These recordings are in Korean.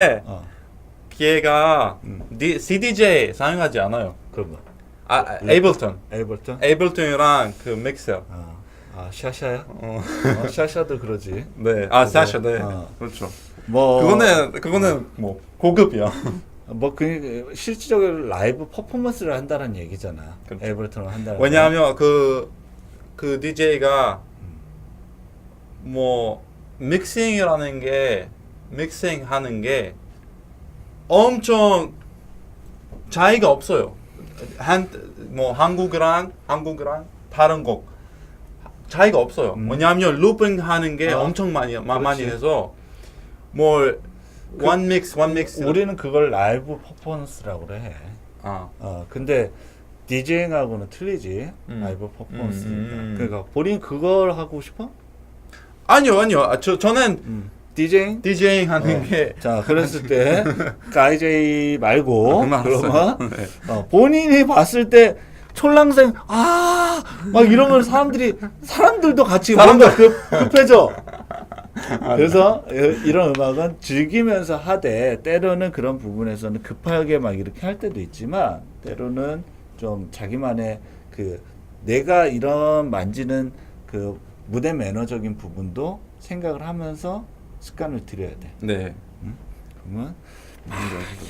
어, 걔가 음. D- CDJ 사용하지 않아요. 그런 거. 아, 아 에이블턴. 에이블턴? 에이블턴이랑 그 믹셀. 아, 아 샤샤야? 어. 어, 샤샤도 그러지. 네. 아, 사샤. 네. 어. 그렇죠. 뭐 그거는 그거는 뭐 고급이야. 뭐그 실질적으로 라이브 퍼포먼스를 한다는 얘기잖아. 그렇죠. 에이블턴을 한다는. 왜냐하면 그, 그 DJ가 뭐 믹싱이라는 게 믹싱 하는 게 엄청 차이가 없어요. 한 뭐 한국이랑 한국이랑 다른 곡 차이가 없어요. 음. 왜냐하면 루핑 하는 게 아, 엄청 많이 마- 많이. 해서 뭘 one mix one mix 우리는 그걸 라이브 퍼포먼스라고 그래. 아 어 근데 디제잉하고는 틀리지. 음. 라이브 퍼포먼스니까. 음, 음. 그러니까 본인 그걸 하고 싶어? 아니요 아니요 아, 저 저는 음. 디제잉? 디제잉 하는 어. 게 자, 그랬을 때 가이제이 말고 그만 그러면. 네. 어, 본인이 봤을 때 촐랑생 아막걸 사람들이 사람들도 같이 뭔가 급, 급해져. 그래서 이- 이런 음악은 즐기면서 하되 때로는 그런 부분에서는 급하게 막 이렇게 할 때도 있지만 때로는 좀 자기만의 그 내가 이런 만지는 그 무대 매너적인 부분도 생각을 하면서 습관을 들여야 돼. 네. 그러면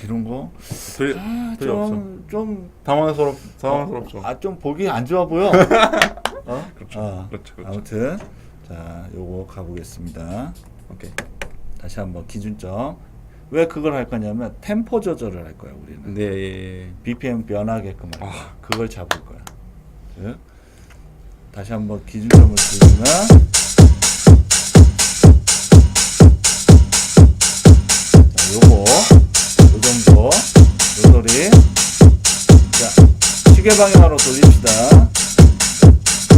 이런 거 들, 아, 없어. 좀, 좀, 당황스럽 당황스럽죠. 아, 좀 보기 안 좋아 보여. 어? 그렇죠. 어. 그렇죠. 그렇죠. 아무튼, 자, 요거 가보겠습니다. 오케이. 다시 한번 기준점. 왜 그걸 할 거냐면, 템포 조절을 할 거야, 우리는. 네. BPM 변하게끔 할 거야. 아. 그걸 잡을 거야. 즉, 다시 한번 기준점을 두면, 시계 방향으로 돌립시다.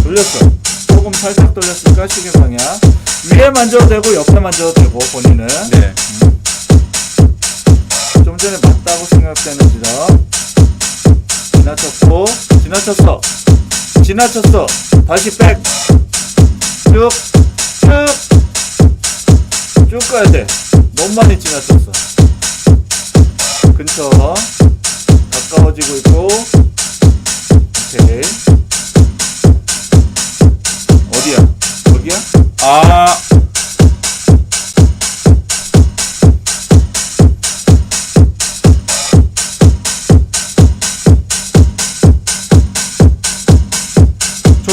돌렸어. 조금 살짝 돌렸으니까 시계 방향. 위에 만져도 되고, 옆에 만져도 되고, 본인은. 네. 좀 전에 맞다고 생각되는 지점 지나쳤고 지나쳤어 지나쳤어 다시 백 쭉 쭉 쭉 가야 돼 너무 많이 지나쳤어 근처 가까워지고 있고 오케이 어디야 여기야 아.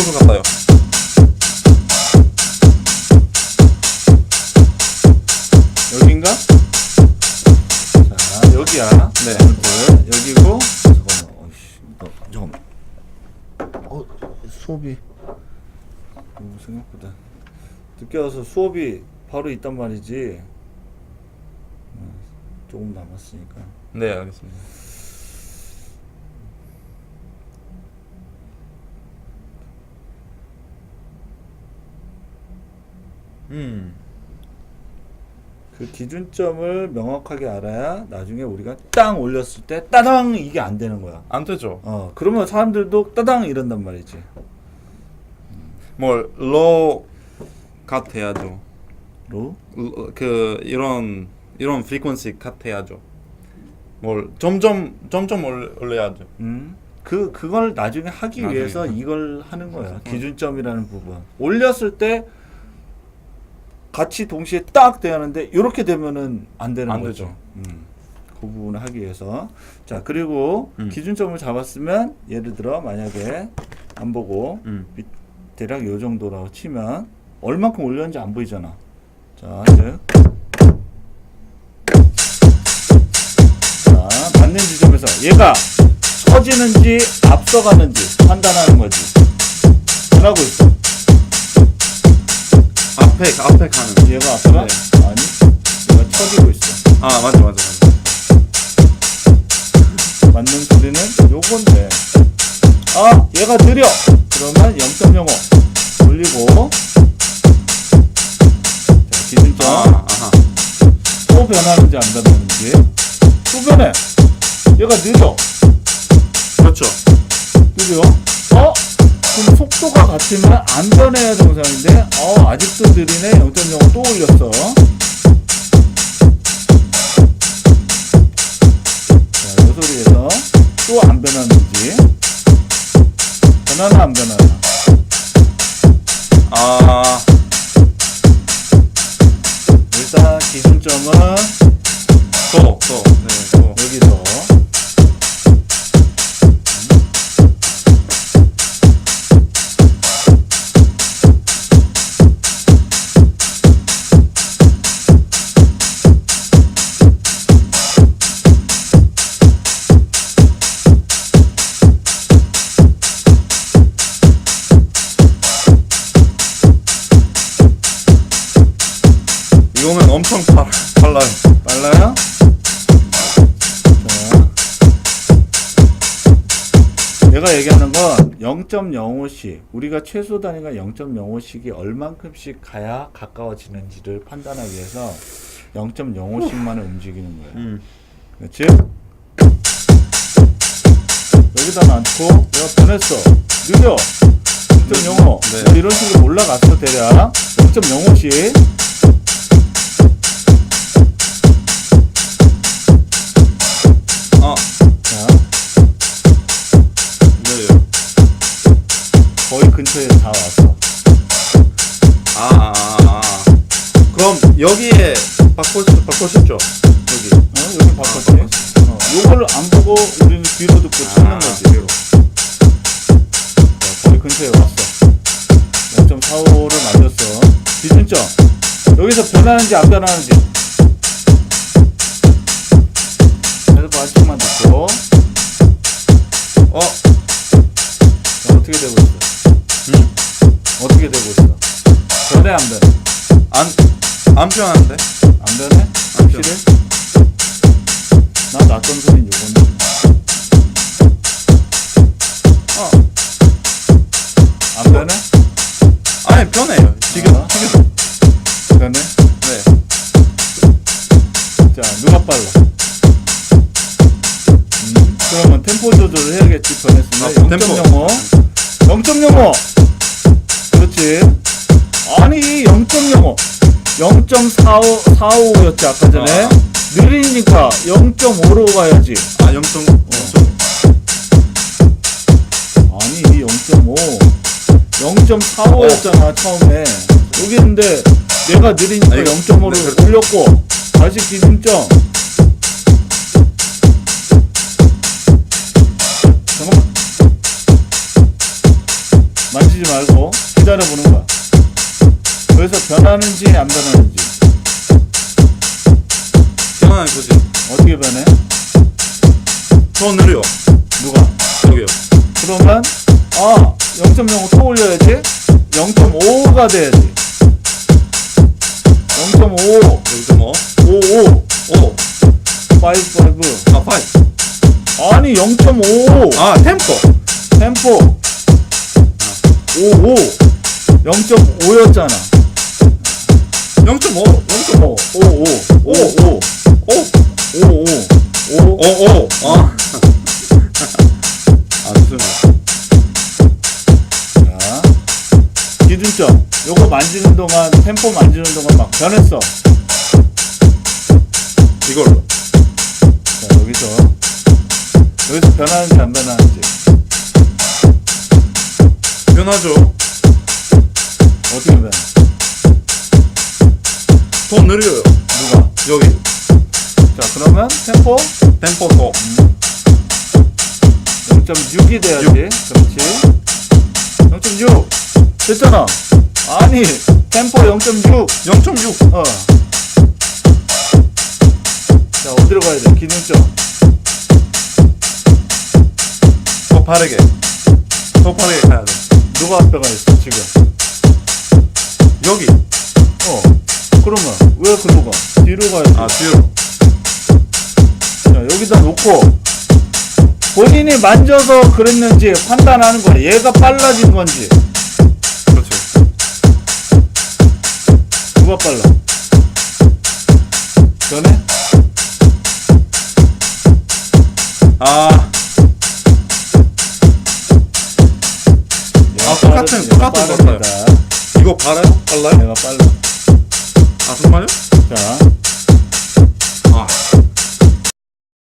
것 같아요. 어, 생각보다. 늦게 와서 수업이 바로 있단 말이지. 어, 조금 남았으니까. 네, 알겠습니다. 음. 그 기준점을 명확하게 알아야 나중에 우리가 땅 올렸을 때 따당 이게 안 되는 거야. 안 되죠. 어, 그러면 사람들도 따당 이런단 말이지. 뭘 로우 컷 해야죠. 로? 로- 그 이런 이런 프리퀀시 컷 해야죠. 뭘 점점 점점 올- 올려야죠. 음. 그 그걸 나중에 하기 나중에. 위해서 이걸 하는 거야. 기준점이라는 부분. 올렸을 때 같이 동시에 딱 하는데 이렇게 되면은 안 되는 안 거죠. 되죠. 음. 그 부분을 하기 위해서. 자, 그리고 음. 기준점을 잡았으면 예를 들어 만약에 안 보고 음. 밑- 대략 요 정도라고 치면 얼만큼 올렸는지 안 보이잖아. 자, 즉. 자, 받는 지점에서 얘가 처지는지 앞서가는지 판단하는 거지. 변하고 있어. 앞에 앞에 가는. 얘가 앞서가? 네. 아니, 얘가 처지고 있어. 아 맞아 맞아 맞아. 맞는 소리는 요건데. 아, 얘가 느려. 그러면 0.05 올리고. 자, 기준점. 아 아하. 또 변하는지 안 변하는지. 또 변해. 얘가 느려. 그렇죠. 느려. 어? 그럼 속도가 같으면 안 변해야 정상인데, 어, 아직도 느리네. 0.05 또 올렸어. 빨라요. 빨라요? 자. 내가 얘기하는 건 0.05씩 우리가 최소 단위가 0.05씩이 얼만큼씩 가야 가까워지는지를 판단하기 위해서 0.05씩만을 움직이는 거예요. 음. 그렇지? 여기다 놔두고 내가 변했어. 느려. 0.05. 네. 뭐 이런 식으로 올라갔어 대략. 0.05씩. 다 왔어. 아, 아, 아, 아. 그럼 여기에 바꿔, 바꿔주죠. 여기. 어? 여기 바꿨지? 어, 요거를 안 보고 우리는 뒤로 듣고 찾는 아, 거지. 뒤로. 자, 거의 근처에 왔어. 0.45를 맞았어. 기준점. 여기서 변하는지 안 변하는지. 그래서 반씩만 듣고. 어, 자, 어떻게 되고 있어? 음. 어떻게 되고 있어? 변해 안 변해? 안, 안 편한데? 안 변해? 안 확실해? 나 낯선 소린 요건데. 어, 안 변해? 아니, 편해요. 지금, 아. 지금. 변해? 네. 자, 누가 빨라? 음, 그러면 템포 조절을 해야겠지, 변했으면. 아, 템포. 0.05. 0.05. 그렇지. 아니, 0.05. 0.45, 45였지, 아까 전에. 아. 느리니까 0.5로 가야지. 아, 0. 0. 아니, 0.5. 0.45였잖아, 처음에. 여기 있는데, 내가 느리니까 아니, 0.5를 네, 그렇죠. 올렸고, 다시 기준점. 잠깐만. 만지지 말고, 기다려보는 거야. 그래서 변하는지, 안 변하는지. 편안해, 그지? 어떻게 변해? 더 느려. 누가? 여기요. 그러면 아 0.05 또 올려야지 0.5가 돼야지 0.5 0.5. 55 오. 55 아, 5. 아니 0.5 아, 템포. 템포 55 0.5였잖아 0.5. 0.5. 55 55 오. 55 오, 오. 아. 아, 무슨. 자 기준점 요거 만지는 동안 템포 만지는 동안 막 변했어 이걸로. 자 여기서 여기서 변하는지 안 변하는지 변하죠. 어떻게 변해 더 느려요. 누가 여기. 자 그러면 템포 템포 더. 0.6이 돼야지 그렇지 0.6 됐잖아 아니 템포 0.6 0.6. 어. 자 어디로 가야 돼 기준점 더 빠르게. 더 빠르게 가야 돼. 누가 앞에 가 있어 지금 여기. 어. 그러면 왜 글로 가 뒤로 가야지 아, 뒤로. 자 여기다 놓고. 본인이 만져서 그랬는지 판단하는 거야. 얘가 빨라진 건지. 그렇죠. 누가 빨라? 전에 빨라요? 얘가 빨라 아, 정말요?